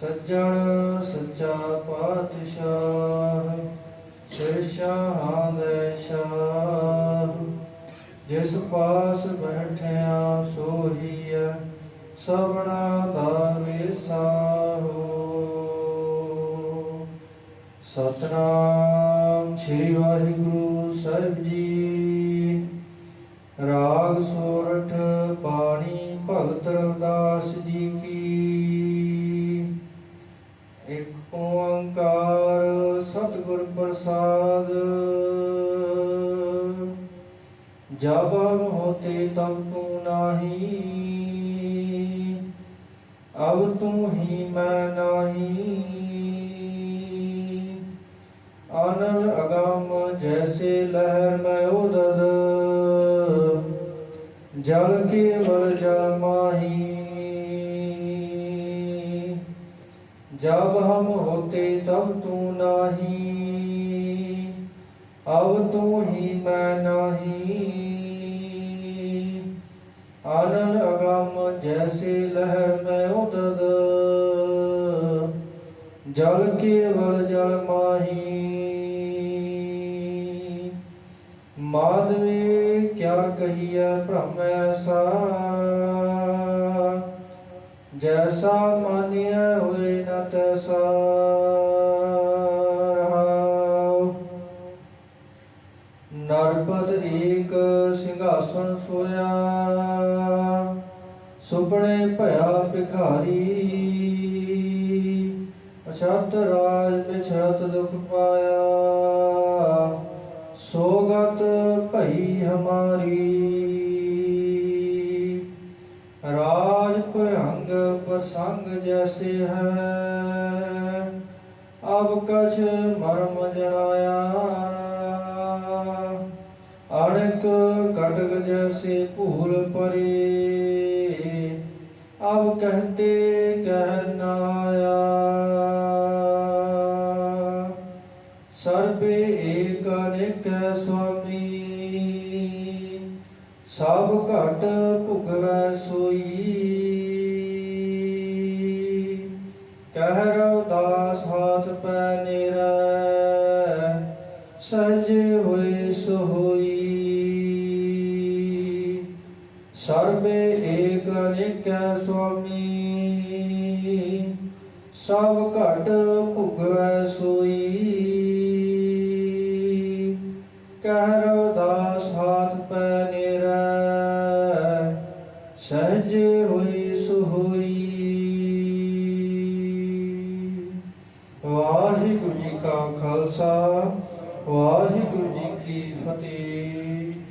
ਸੱਜਣ ਸੱਚਾ ਪਾਤਸ਼ਾਹ ਸਿਰਸ਼ਾਂ ਦੇ ਸ਼ਾਹ। ਜਿਸ ਪਾਸ ਬੈਠਿਆ ਸੋਹੀਐ, ਸਭਨਾ ਦਾ ਵਿਸਾਹੋ ਸਤਨਾਮ ਸ੍ਰੀ ਵਾਹਿਗੁਰੂ ਸਾਹਿਬ ਜੀ। जब होते तब तू नाही अब तू ही मैं नाही आनल अगम जैसे लहर में उदर जल के बल जल माही जब हम होते तब तू न ਅਵ ਤੂੰ ਹੀ ਮੈਂ ਨਾਹੀ। ਆਨੰਦ ਅਗਮ ਜੈਸੇ ਲਹਿਰ ਮੈਂ ਉਦਦ ਜਲ ਕੇਵਲ ਜਲ ਮਾਹੀ। ਮਾਦਵੇ ਕਿਆ ਕਹੀਐ ਭ੍ਰਮ ਐਸਾ ਜੈਸਾ ਮਾਨਿਆ ਹੋਏ ਨਾ ਤੈਸਾ। ਰਣਪਤ ਏਕ ਸਿੰਘਾਸਣ ਸੋਇਆ। ਸੁਪਨੇ ਭਇਆ ਭਿਖਾਰੀ। ਅਛਤ ਰਾਜ ਬਿਛਤ ਦੁਖ ਪਾਇਆ। ਸੋਗਤ ਭਈ ਹਮਾਰੀ। ਰਾਜ ਭਯੰਗ ਪ੍ਰਸੰਗ ਜੈਸੇ ਹੈ। ਅਬ ਕਛ ਮਰਮ ਜਣਾ परे अब कहते कहना सर्वे एक अनेक स्वामी सब घट भुगवै सोई कह रव दास हाथ पै निर सहज हुए सर्वे एक नित्य स्वामी। सब घट भुगवै सोई। कह रवदास हाथ पै निर सहज हुई सुहोई। वाहिगुरु जी का खालसा, वाहिगुरु जी की फतेह।